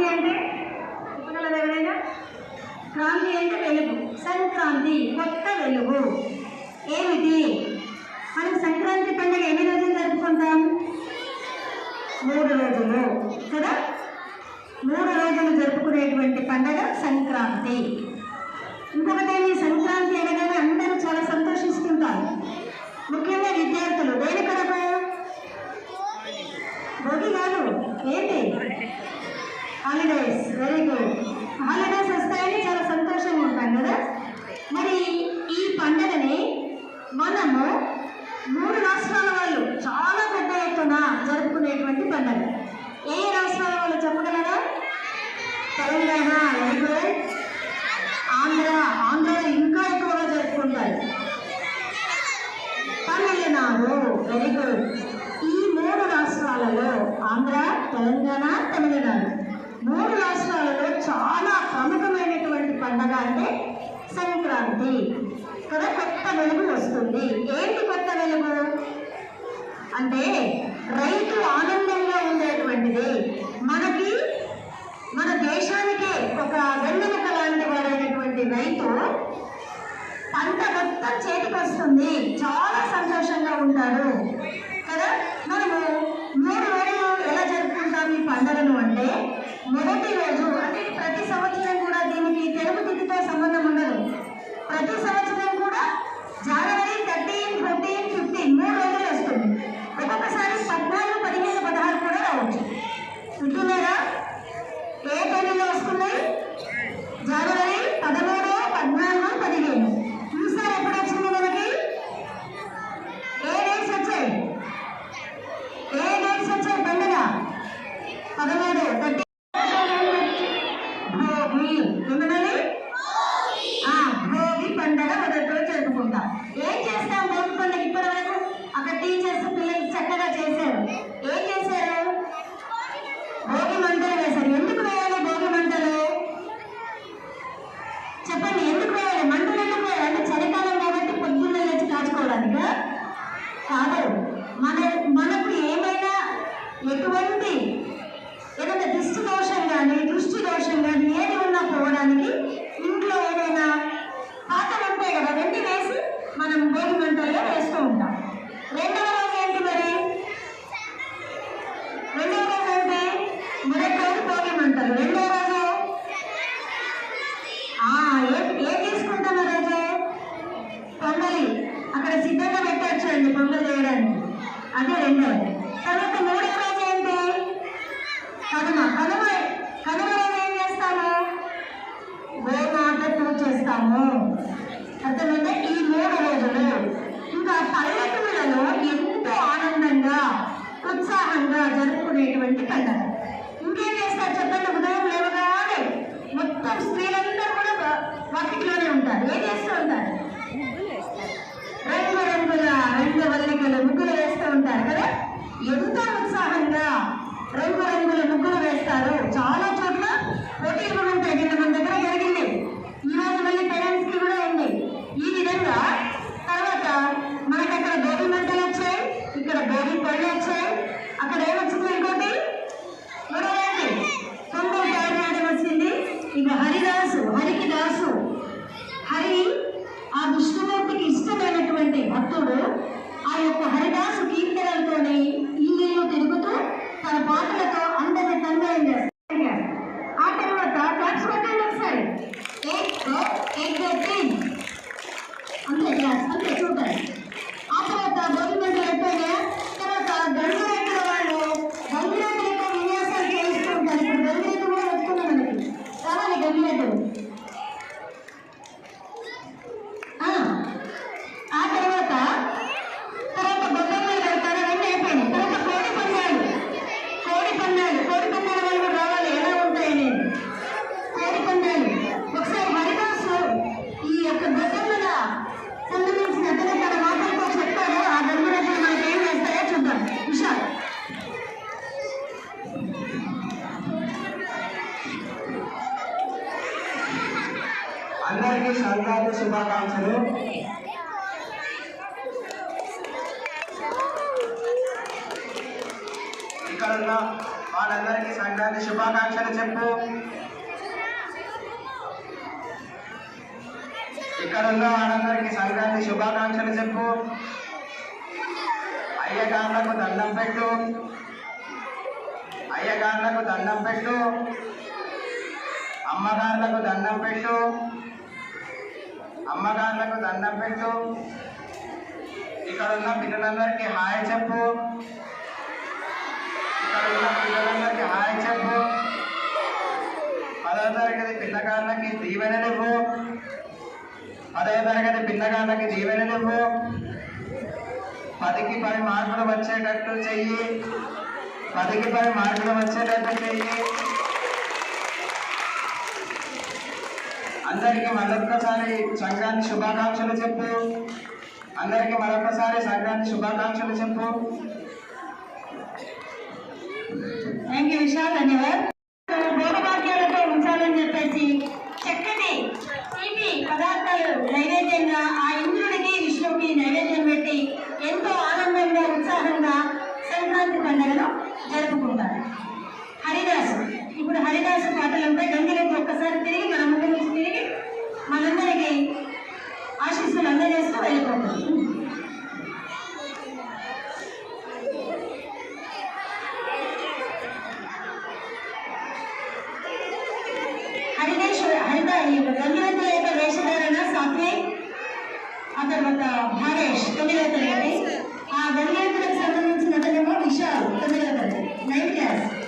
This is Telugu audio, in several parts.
క్రాంతి అంటే చెప్పగలరా ఎవరైనా? క్రాంతి అంటే వెలుగు. సంక్రాంతి కొత్త వెలుగు. ఏమిటి? మనం సంక్రాంతి పండుగ ఎన్ని రోజులు జరుపుకుంటాం? మూడు రోజులు కదా? మూడు రోజులు జరుపుకునేటువంటి పండుగ సంక్రాంతి. ఇంకొకటి ఏంటి? సంక్రాంతి అనగానే అందరూ చాలా సంతోషిస్తుంటారు. ముఖ్యంగా విద్యార్థులు దేని కొరకు? Bhogi holidays very good holidays వస్తాయని చాలా సంతోషంగా ఉంటాం కదా? మరి ఈ పండుగని మనము మూడు రాష్ట్రాల వాళ్ళు చాలా పెద్ద ఎత్తున జరుపుకునేటువంటి పండుగ. ఏ రాష్ట్రాల వాళ్ళు చెప్పగలరా? తెలంగాణ వెరీ ఆంధ్ర ఆంధ్రలో ఇంకా ఎక్కువగా జరుపుకుంటారు. తమిళనాడు వెరీ గుడ్ ఈ మూడు రాష్ట్రాలలో ఆంధ్ర తెలంగాణ తమిళనాడు. మూడు రాష్ట్రాలలో చాలా ప్రముఖమైనటువంటి పండగ అంటే సంక్రాంతి. కదా కొత్త వెలుగు వస్తుంది. ఏంటి కొత్త వెలుగు? అంటే రైతు ఆనందంగా ఉండేటువంటిది. మనకి మన దేశానికే ఒక వెన్నెముక లాంటి వాడైనటువంటి రైతు పంట మొత్తం చేతికి వస్తుంది చాలా సంతోషంగా ఉంటాడు. కదా? మనము మూడు వేల పండుగ? మొదటి రోజు జరుపుకుంటాం ఏం చేస్తాం భోగి పండుగ ఇప్పటి వరకు అక్కడ టీచర్స్ పిల్లలు చక్కగా చేశారు ఏం చేశారు భోగి మంటలు వేశారు ఎందుకు వేయాలి భోగి మంటలు చెప్పండి ఎందుకు వేయాలి మంటలు ఎందుకు వేయాలి అంటే చలికాలం కాబట్టి పొద్దున్న లేచి కాచుకోవడానికా కాదు మన మనకు ఏమైనా ఎటువంటి ఏదైనా దృష్టి దోషం కానీ దృష్టి దోషం కానీ ఏది ఉన్నా పోవడానికి ఇంట్లో ఏదైనా పాత్రలు ఉంటాయి కదా వెండి వేసి మనం భోగి మంటల్లో వేస్తూ ఉంటాం రెండవ రోజు ఏంటి మరి రెండవ రోజు ఏంటి మొదటి రోజు భోగి మంటలు రెండవ రోజు ఆ, ఏ ఏం తీసుకుంటాం ఆ రోజు పొంగలి అక్కడ సిద్ధంగా పెట్టారు చూడండి పొంగల్ చేయడానికి అదే రెండవది తర్వాత మూడవ రోజు ఏంటి కనుమ కనుమ కనుమ రోజు ఏం చేస్తాము గోమాత పూజ చేస్తాము అర్థమైందా ఈ మూడు రోజులు ఇంకా పల్లెటూళ్ళలో ఎంతో ఆనందంగా ఉత్సాహంగా జరుపుకునేటువంటి పండుగ ఇంకేం చేస్తారు చెప్పండి ఉదయం లేవగానే మొత్తం స్త్రీలందరూ కూడా వాకిట్లోనే ఉంటారు. ఏం చేస్తూ ఉంటారు? రంగు రంగుల రంగు వల్లికలు ముగ్గులు వేస్తూ ఉంటారు కదా? ఎంతో ఉత్సాహంగా రంగు రంగుల ముగ్గులు వేస్తారు. చాలా భక్తుడు ఆ యొక్క హరిదాసు కీర్తనలతోనే ఇల్లు తిరుగుతూ తన పాటలు అందరిని తన్మయం చేస్తాడు ఆ తర్వాత క్లాప్స్ కొట్టండి ఒకసారి ఎయిట్ ఎయిట్ థర్టీన్ అంతే క్లాస్ అంతే చూడండి ఆ తర్వాత గవర్నమెంట్ అయిపోయినా తర్వాత గంగురెడ్డి వాళ్ళు గంగురెడ్డితో విన్యాసాలు చేస్తూ ఉంటారు ఇప్పుడు గంగురెడ్డి కూడా వస్తున్నాయి మనకి కావాలి గంగురెడ్డి ఆ ఆ తర్వాత తర్వాత బొమ్మలు పెడతారు అవన్నీ అయిపోయినాయి తర్వాత కోడి పందాలు కోడి పందాలు కోడి పందాల వాళ్ళు కూడా రావాలి ఎలా ఉంటాయి అనేది కోడి పందాలు ఒకసారి హరిదాసు ఈ యొక్క బొమ్మల సంబంధించిన అతను తన మాటలతో చెప్తారు ఆ గంగురెడ్డి మనకి ఏం వేస్తాయో చూద్దాం విశాల్ అందరికీ సంక్రాంతి శుభాకాంక్షలు. ఇక్కడ ఉన్న వాళ్ళందరికీ సంక్రాంతి శుభాకాంక్షలు చెప్పు. ఇక్కడ ఉన్న వాళ్ళందరికీ సంక్రాంతి శుభాకాంక్షలు చెప్పు. అయ్యగారులకు దండం పెట్టు. అయ్యగారులకు దండం పెట్టు. అమ్మగారులకు దండం పెట్టు. అమ్మగారులకు దండం పెట్టు. ఇక్కడ ఉన్న పిల్లలందరికీ హాయ్ చెప్పు. ఇక్కడ ఉన్న పిల్లలందరికీ హాయ్ చెప్పు. పదవ తరగతి పిల్లగాళ్ళకి దీవెనలు ఇవ్వు పదవ తరగతి పిల్లగాళ్ళకి దీవెనలు ఇవ్వు పదికి పది మార్కులు వచ్చేటట్టు చెయ్యి. పదికి పది మార్కులు వచ్చేటట్టు చెయ్యి అందరికీ మరొక్కసారి సంక్రాంతి శుభాకాంక్షలు చెప్పు. అందరికీ మరొకసారి సంక్రాంతి శుభాకాంక్షలు చెప్పు. థ్యాంక్ యూ విశాల్ ధన్యవాద్ భోగభాగ్యాలతో ఉంచాలని చెప్పేసి చక్కటి తీపి పదార్థాలు నైవేద్యంగా ఆ ఇంద్రుడికి విష్ణువుకి నైవేద్యం పెట్టి ఎంతో ఆనందంగా ఉత్సాహంగా సంక్రాంతి పండుగను జరుపుకుంటారు. హరిదాసు ఇప్పుడు హరిదాసు పాటలంపై గంగిరెద్దు ఒక్కసారి తిరిగి మన ముందు నుంచి తిరిగి మనందరికీ ఆశీస్సులు అందజేస్తూ వెళ్ళిపోతాం. హరిదేశ్వర హరిత గంగిరెద్దుల యొక్క వేషధారణ సాత్విక్ ఆ తర్వాత భారేష్ తొమ్మిదవ ఆ గంగిరెద్దులకు అతనేమో విశాల్ తొమ్మిదవ తరగతి నైన్త్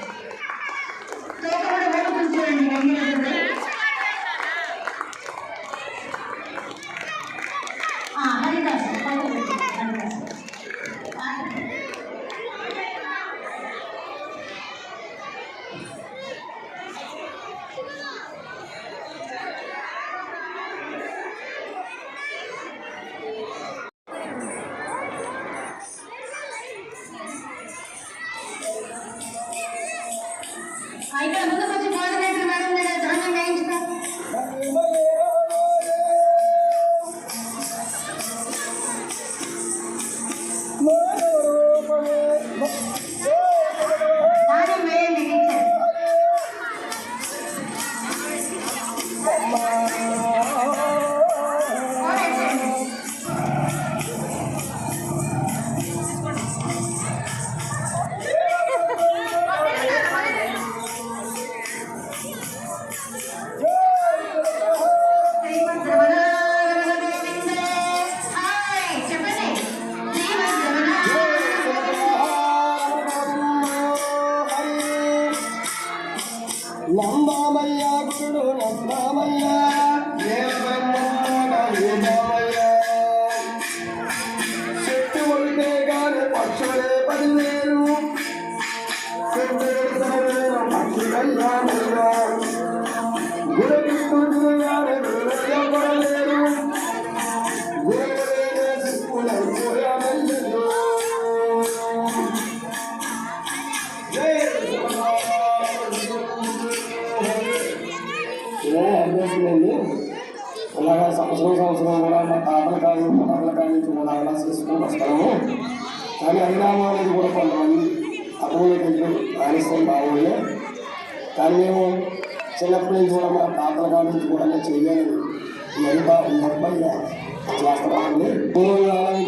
నందామయ్యా గురుడు నందామయ్యా. ఇలా అభ్యర్థులండి అలాగా సంవత్సరం సంవత్సరం కూడా మా తాతల కాలం తాతల కాలం నుంచి కూడా అలా చేసుకుని వస్తాము. కానీ హరినామా అనేది కూడా కొంతమంది అటువైపు కొంచెం రాణిస్తాం బాగుండే కానీ మేము చిన్నప్పటి నుంచి కూడా మా తాతల కాలం నుంచి కూడా నేను చెయ్యాలి ఈ అబ్బాయి చేస్తామండి పూర్వం